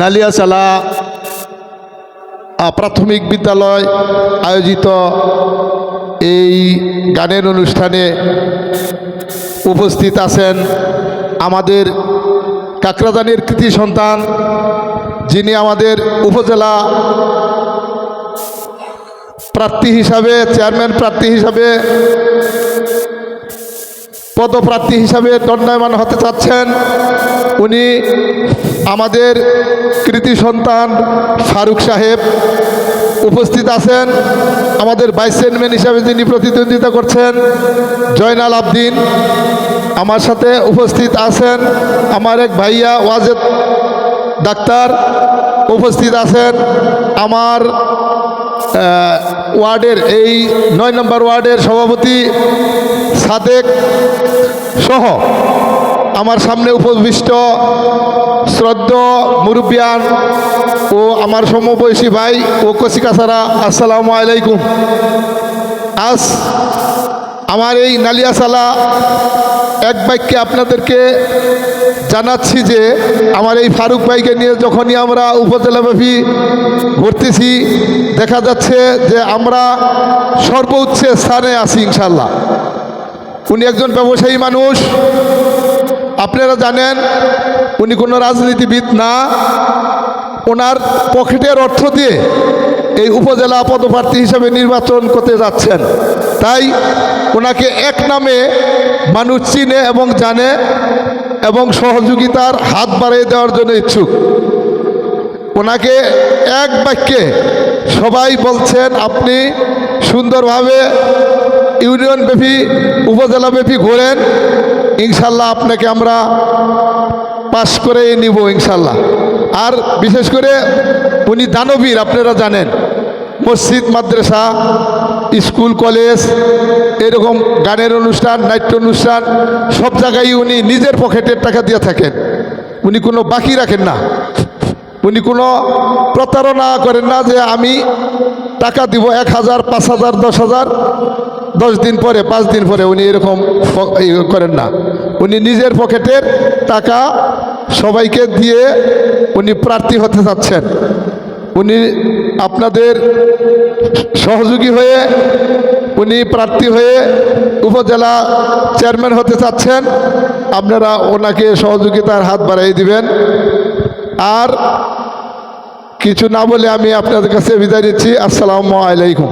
নালিয়াচালা প্রাথমিক বিদ্যালয় আয়োজিত এই গানের অনুষ্ঠানে উপস্থিত আছেন আমাদের কাকরাদানির কৃতি সন্তান, যিনি আমাদের উপজেলা প্রার্থী হিসাবে, চেয়ারম্যান প্রার্থী হিসাবে, পদপ্রার্থী হিসাবে দণ্ডায়মান হতে চাচ্ছেন। উনি আমাদের কৃতি সন্তান ফারুক সাহেব উপস্থিত আছেন। আমাদের ভাইস চেয়ারম্যান হিসাবে যিনি প্রতিদ্বন্দ্বিতা করছেন, জয়নাল আবদিন, আমার সাথে উপস্থিত আছেন। আমার এক ভাইয়া ওয়াজেদ ডাক্তার উপস্থিত আছেন। আমার ওয়ার্ডের এই নয় নম্বর ওয়ার্ডের সভাপতি সাদেক সহ আমার সামনে উপবিষ্ট শ্রদ্ধ মুরব্বিয়ান ও আমার সমবয়সী ভাই ও কচিকাছাড়া আসসালামু আলাইকুম। আজ আমার এই নালিয়াসালা এক বাক্যে আপনাদেরকে জানাচ্ছি যে, আমার এই ফারুক ভাইকে নিয়ে যখনই আমরা উপজেলাব্যাপী ঘুরতেছি, দেখা যাচ্ছে যে আমরা সর্বোচ্চ স্থানে আছি ইনশাল্লাহ উনি একজন ব্যবসায়ী মানুষ। আপনারা জানেন উনি কোনো রাজনীতিবিদ না, ওনার পকেটের অর্থ দিয়ে এই উপজেলা পদপ্রার্থী হিসেবে নির্বাচন করতে যাচ্ছেন। তাই ওনাকে এক নামে মানুষ চিনে এবং জানে এবং সহযোগিতার হাত বাড়িয়ে দেওয়ার জন্য ইচ্ছুক। ওনাকে এক বাক্যে সবাই বলছেন, আপনি সুন্দরভাবে ইউনিয়ন ব্যাপী, উপজেলা ব্যাপী ঘোরেন, ইনশাল্লাহ আপনাকে আমরা পাশ করে নিব ইনশাল্লাহ আর বিশেষ করে উনি দানবীর, আপনারা জানেন। মসজিদ, মাদ্রাসা, স্কুল, কলেজ, এরকম গানের অনুষ্ঠান, নাট্য অনুষ্ঠান, সব জায়গায় উনি নিজের পকেটের টাকা দিয়ে থাকেন। উনি কোনো বাকি রাখেন না। উনি কোনো প্রতারণা করেন না যে আমি টাকা দিব এক হাজার, পাঁচ হাজার, দশ হাজার। দশ দিন পরে, পাঁচ দিন পরে উনি এরকম করেন না। উনি নিজের পকেটের টাকা সবাইকে দিয়ে উনি প্রার্থী হতে চাচ্ছেন উনি আপনাদের সহযোগী হয়ে উনি প্রার্থী হয়ে উপজেলা চেয়ারম্যান হতে চাচ্ছেন আপনারা ওনাকে সহযোগিতার হাত বাড়িয়ে দিবেন। আর কিছু না বলে আমি আপনাদের কাছে বিদায় নিচ্ছি। আসসালামু আলাইকুম।